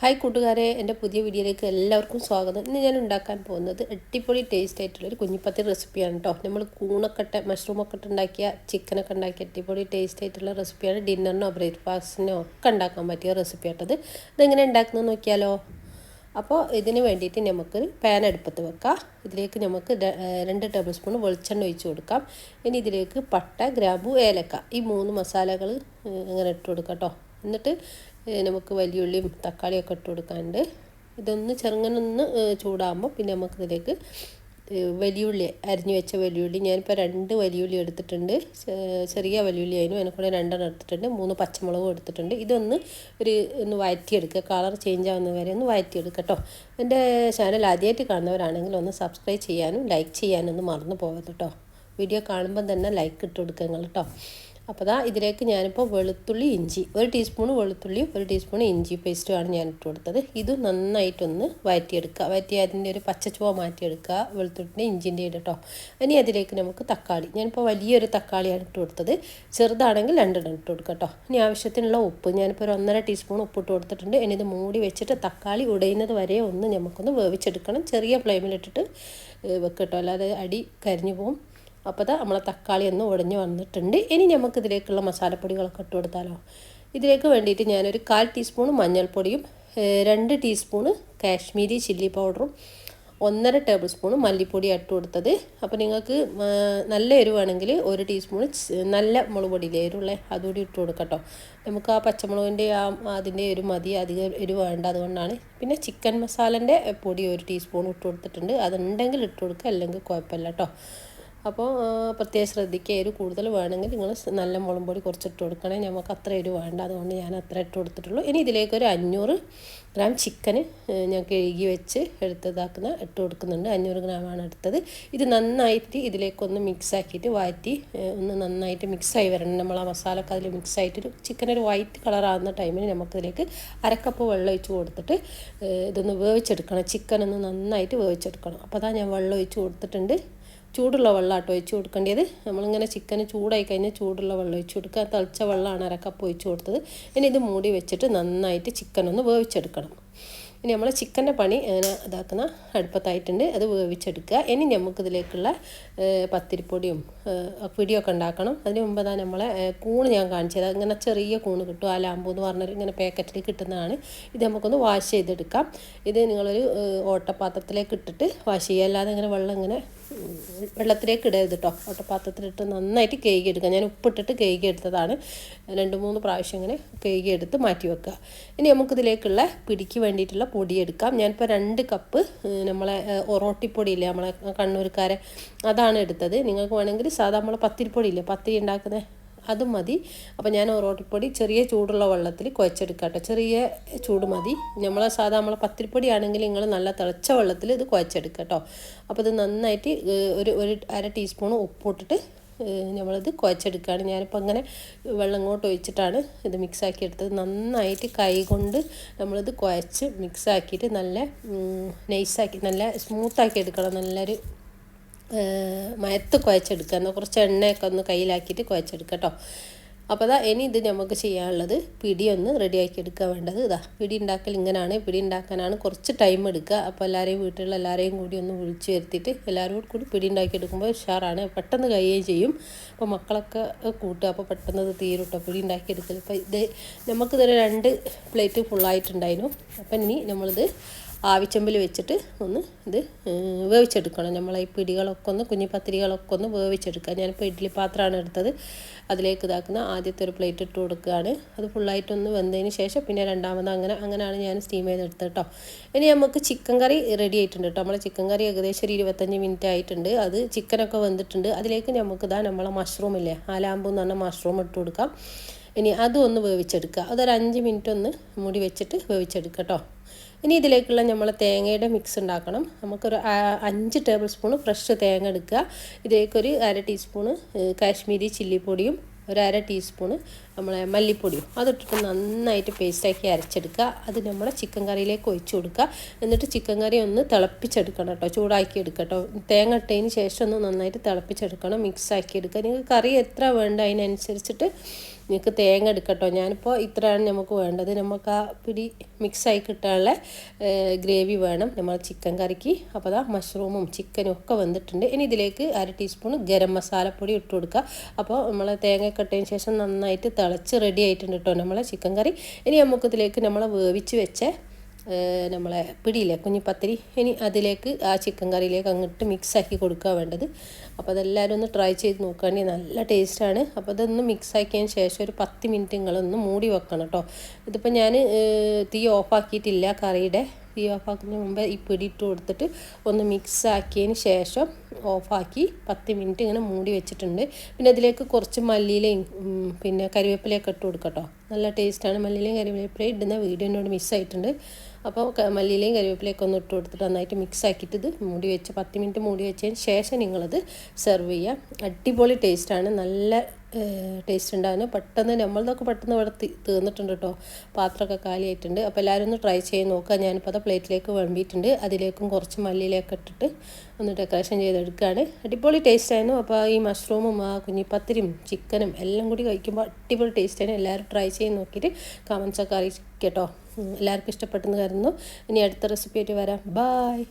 Hi കൂട്ടുകാരെ. എന്റെ പുതിയ വീഡിയോയിലേക്ക് എല്ലാവർക്കും സ്വാഗതം. ഇന്ന് ഞാൻ ഉണ്ടാക്കാൻ പോകുന്നത് അടിപൊളി ടേസ്റ്റ് ആയിട്ടുള്ള ഒരു കുഞ്ഞിപ്പത്തി റെസിപ്പിയാണ് കേട്ടോ നമ്മൾ കൂണക്കട്ട മഷ്റൂം മഷ്റൂമൊക്കെ ഇട്ട് ഉണ്ടാക്കിയ ചിക്കനൊക്കെ ഉണ്ടാക്കിയ അടിപൊളി ടേസ്റ്റ് ആയിട്ടുള്ള റെസിപ്പിയാണ് ഡിന്നറിനോ ബ്രേക്ക്ഫാസ്റ്റിനോ ഒക്കെ ഉണ്ടാക്കാൻ പറ്റിയ റെസിപ്പി ആട്ടത് ഇതെങ്ങനെ ഉണ്ടാക്കുന്നത് നോക്കിയാലോ? അപ്പോൾ ഇതിന് വേണ്ടിയിട്ട് നമുക്ക് പാൻ അടുപ്പത്ത് വെക്കാം. ഇതിലേക്ക് നമുക്ക് രണ്ട് ടേബിൾ സ്പൂൺ വെളിച്ചെണ്ണ ഒഴിച്ച് കൊടുക്കാം. ഇനി ഇതിലേക്ക് പട്ട ഗ്രാമ്പു ഏലക്ക ഈ മൂന്ന് മസാലകൾ അങ്ങനെ ഇട്ട് കൊടുക്കാം കേട്ടോ എന്നിട്ട് നമുക്ക് വലിയുള്ളിയും തക്കാളിയൊക്കെ ഇട്ട് കൊടുക്കാണ്ട് ഇതൊന്ന് ചെറുങ്ങനൊന്ന് ചൂടാകുമ്പോൾ പിന്നെ നമുക്കിതിലേക്ക് വലിയുള്ളി അരിഞ്ഞു വെച്ച വലിയുള്ളി. ഞാനിപ്പോൾ രണ്ട് വലിയുള്ളി എടുത്തിട്ടുണ്ട്. ചെറിയ വലിയുള്ളി ആയിരുന്നു. അതിനെ കൂടെ രണ്ടെണ്ണം എടുത്തിട്ടുണ്ട്. മൂന്ന് പച്ചമുളകും എടുത്തിട്ടുണ്ട്. ഇതൊന്ന് ഒരു ഒന്ന് വഴറ്റിയെടുക്കുക കളർ ചേഞ്ച് ആവുന്ന വരെ ഒന്ന് വഴറ്റിയെടുക്കുക കേട്ടോ എന്റെ ചാനൽ ആദ്യമായിട്ട് കാണുന്നവരാണെങ്കിൽ ഒന്ന് സബ്സ്ക്രൈബ് ചെയ്യാനും ലൈക്ക് ചെയ്യാനും ഒന്ന് മറന്നു പോകരുത് കേട്ടോ വീഡിയോ കാണുമ്പം തന്നെ ലൈക്ക് ഇട്ട് കൊടുക്കുക നിങ്ങൾ കേട്ടോ അപ്പോൾ ദാ ഇതിലേക്ക് ഞാനിപ്പോൾ വെളുത്തുള്ളി ഇഞ്ചി. ഒരു ടീസ്പൂൺ വെളുത്തുള്ളി ഒരു ടീസ്പൂൺ ഇഞ്ചി പേസ്റ്റുമാണ് ഞാൻ ഇട്ട് കൊടുത്തത്. ഇത് നന്നായിട്ടൊന്ന് വഴറ്റിയെടുക്കുക വഴറ്റി അതിന്റെ ഒരു പച്ചച്ചുവ മാറ്റിയെടുക്കുക വെളുത്തുള്ളിന്റെ ഇഞ്ചിന്റെ ഇടട്ടോ ഇനി അതിലേക്ക് നമുക്ക് തക്കാളി. ഞാനിപ്പോൾ വലിയൊരു തക്കാളിയാണ് ഇട്ട് കൊടുത്തത്. ചെറുതാണെങ്കിൽ രണ്ടെണ്ണം ഇട്ട് കൊടുക്കുക കേട്ടോ ഇനി ആവശ്യത്തിനുള്ള ഉപ്പ്. ഞാനിപ്പോൾ ഒരു ഒന്നര ടീസ്പൂൺ ഉപ്പ് ഇട്ട് കൊടുത്തിട്ടുണ്ട്. ഇനി ഇത് മൂടി വെച്ചിട്ട് തക്കാളി ഉടയുന്നത് വരെ ഒന്ന് നമുക്കൊന്ന് വേവിച്ചെടുക്കണം. ചെറിയ ഫ്ലെയിമിലിട്ടിട്ട് വെക്കട്ടോ അല്ലാതെ അടി കരിഞ്ഞു പോകും അപ്പോൾ നമ്മളെ തക്കാളി ഒന്ന് ഉടഞ്ഞ് വന്നിട്ടുണ്ട്. ഇനി നമുക്ക് ഇതിലേക്കുള്ള മസാലപ്പൊടികളൊക്കെ ഇട്ട് കൊടുത്താലോ? ഇതിലേക്ക് വേണ്ടിയിട്ട് ഞാനൊരു കാൽ ടീസ്പൂൺ മഞ്ഞൾപ്പൊടിയും രണ്ട് ടീസ്പൂണ് കാശ്മീരി ചില്ലി പൗഡറും ഒന്നര ടേബിൾ സ്പൂൺ മല്ലിപ്പൊടി ഇട്ട് കൊടുത്തത്. അപ്പോൾ നിങ്ങൾക്ക് നല്ല എരിവാണെങ്കിൽ ഒരു ടീസ്പൂൺ നല്ല മുളക് പൊടിയിലെ എരിവുള്ള അതുകൂടി ഇട്ട് കൊടുക്കട്ടോ. നമുക്ക് ആ പച്ചമുളകിന്റെ ആ അതിന്റെ ഒരു മതി അധികം എരിവ് വേണ്ട അതുകൊണ്ടാണ്. പിന്നെ ചിക്കൻ മസാലന്റെ പൊടി ഒരു ടീസ്പൂൺ ഇട്ട് കൊടുത്തിട്ടുണ്ട്. അതുണ്ടെങ്കിൽ ഇട്ട് കൊടുക്കുക അല്ലെങ്കിൽ കുഴപ്പമില്ല കേട്ടോ. അപ്പോൾ പ്രത്യേകം ശ്രദ്ധിക്കുക. എരിവ് കൂടുതൽ വേണമെങ്കിൽ നിങ്ങൾ നല്ല മുളം പൊടി കുറച്ചിട്ട് കൊടുക്കണേ. നമുക്ക് അത്ര എരിവ് വേണ്ട. അതുകൊണ്ട് ഞാൻ അത്ര ഇട്ട് കൊടുത്തിട്ടുള്ളൂ. ഇനി ഇതിലേക്ക് ഒരു അഞ്ഞൂറ് ഗ്രാം ചിക്കന് ഞാൻ കഴുകി വെച്ച് എടുത്തതാക്കുന്ന ഇട്ട് കൊടുക്കുന്നുണ്ട്. അഞ്ഞൂറ് ഗ്രാമാണ് എടുത്തത്. ഇത് നന്നായിട്ട് ഇതിലേക്കൊന്ന് മിക്സ് ആക്കിയിട്ട് വാറ്റി ഒന്ന് നന്നായിട്ട് മിക്സായി വരണം. നമ്മൾ ആ മസാലയൊക്കെ അതിൽ മിക്സ് ആയിട്ട് ചിക്കൻ ഒരു വൈറ്റ് കളറാകുന്ന ടൈമിൽ നമുക്കിതിലേക്ക് അരക്കപ്പ് വെള്ളം ഒഴിച്ച് കൊടുത്തിട്ട് ഇതൊന്ന് വേവിച്ചെടുക്കണം. ചിക്കൻ ഒന്ന് നന്നായിട്ട് വേവിച്ചെടുക്കണം. അപ്പോൾ അതാ ഞാൻ വെള്ളം ഒഴിച്ച് കൊടുത്തിട്ടുണ്ട്. ചൂടുള്ള വെള്ളം ആട്ടോ ഒഴിച്ച് കൊടുക്കേണ്ടത്. നമ്മളിങ്ങനെ ചിക്കൻ ചൂടായി കഴിഞ്ഞാൽ ചൂടുള്ള വെള്ളം ഒഴിച്ച് കൊടുക്കുക. തിളച്ച വെള്ളമാണ് അരക്കപ്പ് ഒഴിച്ച് കൊടുത്തത്. ഇനി ഇത് മൂടി വെച്ചിട്ട് നന്നായിട്ട് ചിക്കൻ ഒന്ന് വേവിച്ചെടുക്കണം. ഇനി നമ്മൾ ചിക്കന്റെ പണി അങ്ങനെ ഇതാക്കുന്ന അടുപ്പത്തായിട്ടുണ്ട്. അത് വേവിച്ചെടുക്കുക. ഇനി നമുക്കിതിലേക്കുള്ള പത്തിരിപ്പൊടിയും പിടിയൊക്കെ ഉണ്ടാക്കണം. അതിന് മുമ്പ് തന്നെ നമ്മളെ കൂണ് ഞാൻ കാണിച്ചത്. അങ്ങനെ ചെറിയ കൂണ് കിട്ടും. ആ ലാമ്പു എന്ന് പറഞ്ഞൊരു ഇങ്ങനെ പാക്കറ്റിൽ കിട്ടുന്നതാണ്. ഇത് നമുക്കൊന്ന് വാഷ് ചെയ്തെടുക്കാം. ഇത് നിങ്ങളൊരു ഓട്ടപാത്രത്തിലേക്ക് ഇട്ടിട്ട് വാഷ് ചെയ്യുക. അല്ലാതെ ഇങ്ങനെ വെള്ളം ഇങ്ങനെ വെള്ളത്തിലേക്ക് ഇടരുത് കേട്ടോ ഓട്ടപാത്രത്തിലിട്ട് നന്നായിട്ട് കേകി എടുക്കുക ഞാൻ ഉപ്പിട്ടിട്ട് കേകി എടുത്തതാണ് രണ്ട് മൂന്ന് പ്രാവശ്യം ഇങ്ങനെ കേകി എടുത്ത് മാറ്റി വെക്കുക. ഇനി നമുക്കിതിലേക്കുള്ള പിടിക്ക് വേണ്ടിയിട്ടുള്ള പൊടി എടുക്കാം. ഞാനിപ്പോൾ രണ്ട് കപ്പ് നമ്മളെ ഒറോട്ടിപ്പൊടിയില്ലേ നമ്മളെ കണ്ണൂർക്കാരെ അതാണ് എടുത്തത്. നിങ്ങൾക്ക് വേണമെങ്കിൽ സാധാ നമ്മളെ പത്തിരിപ്പൊടിയില്ലേ പത്തിരി ഉണ്ടാക്കുന്നത് അതും മതി. അപ്പോൾ ഞാൻ ഒറോട്ടിപ്പൊടി ചെറിയ ചൂടുള്ള വെള്ളത്തിൽ കുഴച്ചെടുക്കട്ടെ. ചെറിയ ചൂട് മതി. നമ്മൾ സാധാ നമ്മളെ പത്തിരിപ്പൊടി ആണെങ്കിൽ നിങ്ങൾ നല്ല തിളച്ച വെള്ളത്തിൽ ഇത് കുഴച്ചെടുക്കാട്ടോ. അപ്പോൾ ഇത് നന്നായിട്ട് ഒരു ഒരു അര ടീസ്പൂൺ ഉപ്പിട്ടിട്ട് നമ്മളിത് കുഴച്ചെടുക്കുകയാണ് ഞാനിപ്പോൾ അങ്ങനെ വെള്ളം ഇങ്ങോട്ട് ഒഴിച്ചിട്ടാണ് ഇത് മിക്സാക്കി എടുത്തത്. നന്നായിട്ട് കൈ കൊണ്ട് നമ്മളിത് കുഴച്ച് മിക്സാക്കിയിട്ട് നല്ല നൈസാക്കി നല്ല സ്മൂത്താക്കി എടുക്കണം. നല്ലൊരു മയത്ത് കുഴച്ചെടുക്കുക. എന്നാൽ കുറച്ച് എണ്ണയൊക്കെ ഒന്ന് കയ്യിലാക്കിയിട്ട് കുഴച്ചെടുക്കുക കേട്ടോ അപ്പോൾ അതാ ഇനി ഇത് നമുക്ക് ചെയ്യാനുള്ളത് പിടി ഒന്ന് റെഡിയാക്കി എടുക്കുക വേണ്ടത്. ഇതാ പിടി ഉണ്ടാക്കൽ ഇങ്ങനെയാണ് പിടി ഉണ്ടാക്കാനാണ്. കുറച്ച് ടൈം എടുക്കുക. അപ്പോൾ എല്ലാവരെയും വീട്ടിലുള്ള എല്ലാവരെയും കൂടി ഒന്ന് വിളിച്ച് വരുത്തിയിട്ട് എല്ലാവരും കൂടി പിടി ഉണ്ടാക്കി എടുക്കുമ്പോൾ ഉഷാറാണ്. പെട്ടെന്ന് കഴിയുകയും ചെയ്യും. അപ്പോൾ മക്കളൊക്കെ കൂട്ടുക. അപ്പോൾ പെട്ടെന്ന് അത് തീരും കേട്ടോ പിടി ഉണ്ടാക്കി എടുക്കൽ. ഇപ്പോൾ ഇത് നമുക്കിതൊരു രണ്ട് പ്ലേറ്റ് ഫുള്ളായിട്ടുണ്ടായിരുന്നു അപ്പം ഇനി നമ്മളിത് ആവിച്ചമ്പിൽ വെച്ചിട്ട് ഒന്ന് ഇത് വേവിച്ചെടുക്കണം. നമ്മളെ ഈ പിടികളൊക്കെ ഒന്ന് കുഞ്ഞിപ്പത്തിരികളൊക്കെ ഒന്ന് വേവിച്ചെടുക്കുക. ഞാനിപ്പോൾ ഇഡ്ഡലി പാത്രമാണ് എടുത്തത്. അതിലേക്ക് ഇതാക്കുന്ന ആദ്യത്തെ ഒരു പ്ലേറ്റ് ഇട്ട് കൊടുക്കുകയാണ്. അത് ഫുള്ളായിട്ടൊന്ന് വെന്തതിന് ശേഷം പിന്നെ രണ്ടാമത് അങ്ങനെ അങ്ങനെയാണ് ഞാൻ സ്റ്റീം ചെയ്തെടുത്തത് കേട്ടോ. ഇനി നമുക്ക് ചിക്കൻ കറി റെഡി ആയിട്ടുണ്ട് കേട്ടോ. നമ്മളെ ചിക്കൻ കറി ഏകദേശം ഒരു ഇരുപത്തഞ്ച് മിനിറ്റ് ആയിട്ടുണ്ട്. അത് ചിക്കനൊക്കെ വെന്തിട്ടുണ്ട്. അതിലേക്ക് നമുക്ക് ഇതാ നമ്മളെ മഷ്റൂം ഇല്ലേ ആലാമ്പൂ എന്ന് പറഞ്ഞാൽ മഷ്റൂം ഇട്ട് കൊടുക്കാം. ഇനി അതും ഒന്ന് വേവിച്ചെടുക്കുക. അതൊരു അഞ്ച് മിനിറ്റ് ഒന്ന് മൂടി വെച്ചിട്ട് വേവിച്ചെടുക്കുക കേട്ടോ. ഇനി ഇതിലേക്കുള്ള നമ്മൾ തേങ്ങയുടെ മിക്സ് ഉണ്ടാക്കണം. നമുക്കൊരു അഞ്ച് ടേബിൾ സ്പൂൺ ഫ്രഷ് തേങ്ങ എടുക്കുക. ഇതിലേക്കൊരു അര ടീസ്പൂണ് കാശ്മീരി ചില്ലിപ്പൊടിയും ഒരു അര ടീസ്പൂണ് നമ്മളെ മല്ലിപ്പൊടിയും. അതിട്ടിട്ട് നന്നായിട്ട് പേസ്റ്റാക്കി അരച്ചെടുക്കുക. അത് നമ്മുടെ ചിക്കൻ കറിയിലേക്ക് ഒഴിച്ചു കൊടുക്കുക. എന്നിട്ട് ചിക്കൻ കറി ഒന്ന് തിളപ്പിച്ചെടുക്കണം കേട്ടോ. ചൂടാക്കി എടുക്കുക കേട്ടോ. തേങ്ങ ഇട്ടതിന് ശേഷം ഒന്ന് നന്നായിട്ട് തിളപ്പിച്ചെടുക്കണം. മിക്സ് ആക്കി എടുക്കുക. നിങ്ങൾക്ക് കറി എത്ര വേണ്ട അതിനനുസരിച്ചിട്ട് നിങ്ങൾക്ക് തേങ്ങ എടുക്കട്ടോ. ഞാനിപ്പോൾ ഇത്രയാണ് നമുക്ക് വേണ്ടത്. നമുക്ക് ആ പിടി മിക്സായി കിട്ടാനുള്ള ഗ്രേവി വേണം. നമ്മൾ ചിക്കൻ കറിക്ക്. അപ്പോൾ അതാ മഷ്റൂമും ചിക്കനും ഒക്കെ വന്നിട്ടുണ്ട്. ഇനി ഇതിലേക്ക് അര ടീസ്പൂൺ ഗരം മസാലപ്പൊടി ഇട്ട് കൊടുക്കുക അപ്പോൾ നമ്മൾ തേങ്ങ കട്ടതിന് ശേഷം നന്നായിട്ട് തിളച്ച് റെഡി ആയിട്ടുണ്ട് കേട്ടോ നമ്മളെ ചിക്കൻ കറി. ഇനി നമുക്കിതിലേക്ക് നമ്മൾ വേവിച്ച് വെച്ച നമ്മളെ പിടിയില്ലേ കുഞ്ഞിപ്പത്തിരി? ഇനി അതിലേക്ക് ആ ചിക്കൻ കറിയിലേക്ക് അങ്ങോട്ട് മിക്സാക്കി കൊടുക്കുക വേണ്ടത്. അപ്പോൾ അതെല്ലാവരും ഒന്ന് ട്രൈ ചെയ്ത് നോക്കുകയാണെങ്കിൽ നല്ല ടേസ്റ്റാണ് അപ്പോൾ അതൊന്ന് മിക്സാക്കിയതിന് ശേഷം ഒരു പത്ത് മിനിറ്റ് നിങ്ങളൊന്ന് മൂടി വെക്കണം കേട്ടോ. ഇതിപ്പോൾ ഞാൻ തീ ഓഫാക്കിയിട്ടില്ല കറിയുടെ. തീ ഓഫാക്കുന്നതിന് മുമ്പ് ഈ പിടി ഇട്ട് കൊടുത്തിട്ട് ഒന്ന് മിക്സ് ആക്കിയതിന് ശേഷം ഓഫാക്കി പത്ത് മിനിറ്റ് ഇങ്ങനെ മൂടി വെച്ചിട്ടുണ്ട്. പിന്നെ അതിലേക്ക് കുറച്ച് മല്ലിയിലയും പിന്നെ കരിവേപ്പിലയൊക്കെ ഇട്ട് കൊടുക്കട്ടോ. നല്ല ടേസ്റ്റാണ് മല്ലിയിലയും കരിവേപ്പിലയും ഇടുന്ന വീഡിയോ എന്നോട് മിസ്സായിട്ടുണ്ട് അപ്പോൾ മല്ലിയിലയും കരിവേപ്പിലയൊക്കെ ഒന്ന് ഇട്ട് കൊടുത്തിട്ട് നന്നായിട്ട് മിക്സ് ആക്കിയിട്ട് ഇത് മൂടി വെച്ച് പത്ത് മിനിറ്റ് മൂടി വെച്ചതിന് ശേഷം നിങ്ങളത് സെർവ് ചെയ്യുക അടിപൊളി ടേസ്റ്റാണ് നല്ല ടേസ്റ്റ് ഉണ്ടാകുന്നു പെട്ടെന്ന് നമ്മളതൊക്കെ പെട്ടെന്ന് ഇവിടെ തീർന്നിട്ടുണ്ട് കേട്ടോ പാത്രമൊക്കെ കാലിയായിട്ടുണ്ട്. അപ്പോൾ എല്ലാവരും ഒന്ന് ട്രൈ ചെയ്ത് നോക്കുക. ഞാനിപ്പോൾ അത് പ്ലേറ്റിലേക്ക് വിളമ്പിയിട്ടുണ്ട്. അതിലേക്കും കുറച്ച് മല്ലിയിലൊക്കെ ഇട്ടിട്ട് ഒന്ന് ഡെക്കറേഷൻ ചെയ്തെടുക്കുകയാണ്. അടിപൊളി ടേസ്റ്റ് ആയിരുന്നു. അപ്പോൾ ഈ മഷ്റൂമും ആ കുഞ്ഞിപ്പത്തിരിയും ചിക്കനും എല്ലാം കൂടി കഴിക്കുമ്പോൾ അടിപൊളി ടേസ്റ്റ് ആയിരുന്നു എല്ലാവരും ട്രൈ ചെയ്ത് നോക്കിയിട്ട് കമൻസൊക്കെ അറിയിക്കട്ടോ എല്ലാവർക്കും ഇഷ്ടപ്പെട്ടെന്ന് കരുതുന്നു. ഇനി അടുത്ത റെസിപ്പി ആയിട്ട് വരാം. ബായ്